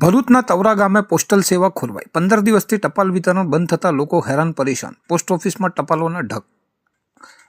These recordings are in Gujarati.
ભરૂચના તવરા ગામે પોસ્ટલ સેવા ખોરવાઈ. પંદર દિવસથી ટપાલ વિતરણ બંધ થતાં લોકો હેરાન પરેશાન. પોસ્ટ ઓફિસમાં ટપાલોના ઢગ.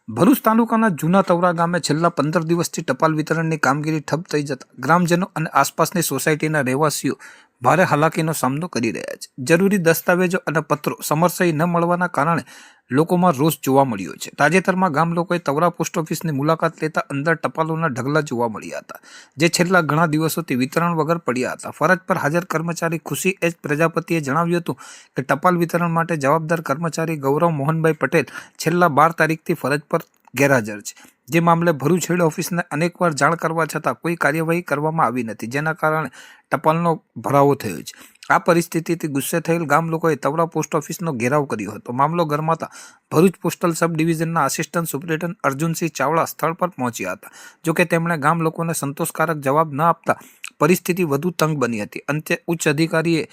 ભરૂચ તાલુકાના જૂના તવરા ગામે છેલ્લા પંદર દિવસથી ટપાલ વિતરણની કામગીરી ઠપ થઈ જતા ગ્રામજનો અને આસપાસની સોસાયટીના રહેવાસીઓ ભારે હાલાકીનો સામનો કરી રહ્યા છે. જરૂરી દસ્તાવેજો અને પત્રો સમરસઈ ન મળવાના કારણે લોકોમાં રોષ જોવા મળ્યો છે. તાજેતરમાં ગામ લોકોએ તવરા પોસ્ટ ઓફિસની મુલાકાત લેતા અંદર ટપાલોના ઢગલા જોવા મળ્યા હતા, જે છેલ્લા ઘણા દિવસોથી વિતરણ વગર પડ્યા હતા. ફરજ પર હાજર કર્મચારી ખુશી એચ પ્રજાપતિએ જણાવ્યું હતું કે ટપાલ વિતરણ માટે જવાબદાર કર્મચારી ગૌરવ મોહનભાઈ પટેલ છેલ્લા બાર તારીખથી ફરજ પર ગેરહાજર છે. જે મામલે ભરૂચ હેડ ઓફિસને અનેકવાર જાણ કરવા છતાં કોઈ કાર્યવાહી કરવામાં આવી નથી, જેના કારણે ટપાલનો ભરાવો થયો છે. આ પરિસ્થિતિથી ગુસ્સે થયેલ ગામ લોકોએ તવરા પોસ્ટ ઓફિસનો ઘેરાવ કર્યો હતો. મામલો ગરમાતા ભરૂચ પોસ્ટલ સબ ડિવિઝનના આસિસ્ટન્ટ સુપ્રિન્ટેન્ડન્ટ અર્જુનસિંહ ચાવડા સ્થળ પર પહોંચ્યા હતા. જોકે તેમણે ગામ લોકોને સંતોષકારક જવાબ ન આપતા પરિસ્થિતિ વધુ તંગ બની હતી. અંતે ઉચ્ચ અધિકારીએ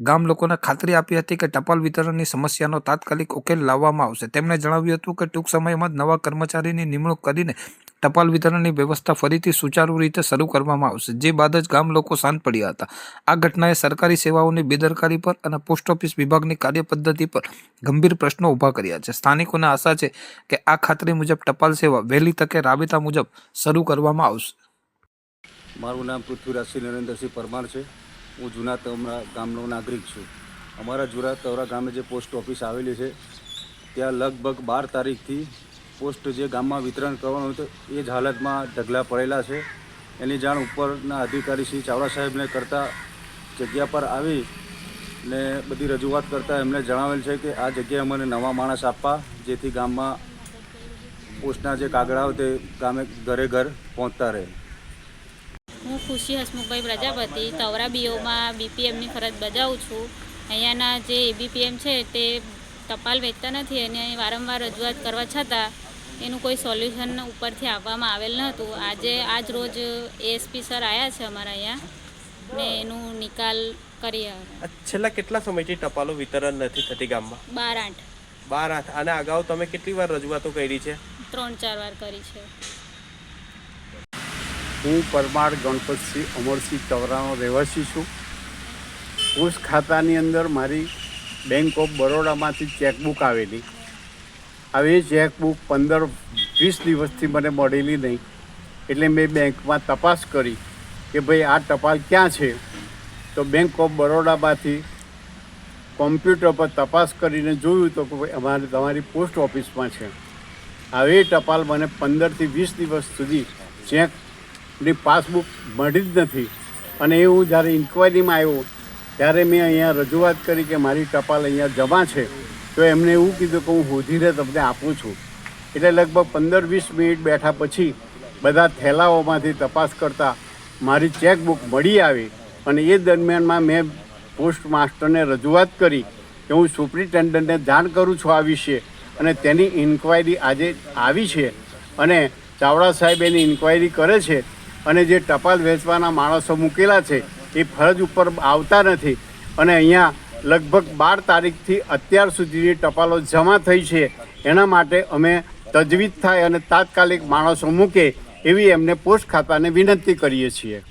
ગામ લોકોને ખાતરી આપી હતી કે ટપાલ વિતરણની સમસ્યાનો તાત્કાલિક ઉકેલ લાવવામાં આવશે. તેમણે જણાવ્યું હતું કે ટૂંક સમયમાં જ નવા કર્મચારીની નિમણૂક કરીને ટપાલ વિતરણની વ્યવસ્થા ફરીથી સુચારુ રીતે શરૂ કરવામાં આવશે, જે બાદ જ ગામ લોકો શાંત પડ્યા હતા. આ ઘટનાએ સરકારી સેવાઓની બેદરકારી પર અને પોસ્ટ ઓફિસ વિભાગની કાર્યપદ્ધતિ પર ગંભીર પ્રશ્નો ઊભા કર્યા છે. સ્થાનિકોને આશા છે કે આ ખાતરી મુજબ ટપાલ સેવા વહેલી તકે રાબેતા મુજબ શરૂ કરવામાં આવશે. મારું નામ પૃથ્વીરાજસિંહ નરેન્દ્રસિંહ પરમાર છે. હું જૂના તવરા ગામનો નાગરિક છું. અમારા જૂના તવરા ગામે જે પોસ્ટ ઓફિસ આવેલી છે, ત્યાં લગભગ બાર તારીખથી પોસ્ટ જે ગામમાં વિતરણ કરવાનું હતું, એ જ હાલતમાં ઢગલા પડેલા છે. એની જાણ ઉપરના અધિકારી શ્રી ચાવડા સાહેબને કરતાં જગ્યા પર આવી ને બધી રજૂઆત કરતાં એમણે જણાવેલ છે કે આ જગ્યાએ અમને નવા માણસ આપવા, જેથી ગામમાં પોસ્ટના જે કાગળાઓ તે ગામે ઘરે ઘર પહોંચતા રહે. હું ખુશી હસમુખભાઈ પ્રજાપતિ તવરા બીઓમાં બીપીએમની ફરજ બજાવું છું. અહીંયાના જે એબીપીએમ છે તે ટપાલ વેચતા નથી અને વારંવાર રજૂઆત કરવા છતાં એનું કોઈ સોલ્યુશન ઉપરથી આપવામાં આવેલ ન હતું આજે આજ રોજ એએસપી સર આવ્યા છે અમારા અહીંયા ને એનું નિકાલ કરી છેલ્લા કેટલા સમયથી ટપાલો વિતરણ નથી થતી ગામમાં? બાર આઠ. બાર આઠ. અને અગાઉ તમે કેટલી વાર રજૂઆતો કરી છે? ત્રણ ચાર વાર કરી છે. હું પરમાર ગણપતસિંહ અમરસિંહ ચવરાનો રહેવાસી છું. પોસ્ટ ખાતાની અંદર મારી બેંક ઓફ બરોડામાંથી ચેકબુક આવેલી. હવે ચેકબુક પંદર વીસ દિવસથી મને મળેલી નહીં. એટલે મેં બેંકમાં તપાસ કરી કે ભાઈ આ ટપાલ ક્યાં છે? તો બેંક ઓફ બરોડામાંથી કોમ્પ્યુટર પર તપાસ કરીને જોયું તો કે ભાઈ અમારે તમારી પોસ્ટ ઓફિસમાં છે. હવે ટપાલ મને પંદરથી વીસ દિવસ સુધી ચેકની પાસબુક મળી જ નથી. અને એ હું જ્યારે ઇન્કવાયરીમાં આવ્યો, ત્યારે મેં અહીંયા રજૂઆત કરી કે મારી ટપાલ અહીંયા જમા છે. તો એમને એવું કીધું કે હું હોધીને તમને આપું છું. એટલે લગભગ પંદર વીસ મિનિટ બેઠા પછી બધા થેલાઓમાંથી તપાસ કરતાં મારી ચેકબુક મળી આવી અને એ દરમિયાનમાં મેં પોસ્ટ માસ્ટરને રજૂઆત કરી કે હું સુપ્રિન્ટેન્ડન્ટને જાણ કરું છું આ વિશે અને તેની ઇન્ક્વાયરી આજે આવી છે. અને ચાવડા સાહેબ એની ઇન્ક્વાયરી કરે છે અને જે ટપાલ વેચવાના માણસો મૂકેલા છે, એ ફરજ ઉપર આવતા નથી. અને અહીંયા લગભગ બાર તારીખથી અત્યાર સુધીની ટપાલો જમા થઈ છે. એના માટે અમે તજવીજ થાય અને તાત્કાલિક માણસો મૂકે એવી એમને પોસ્ટ ખાતાને વિનંતી કરીએ છીએ.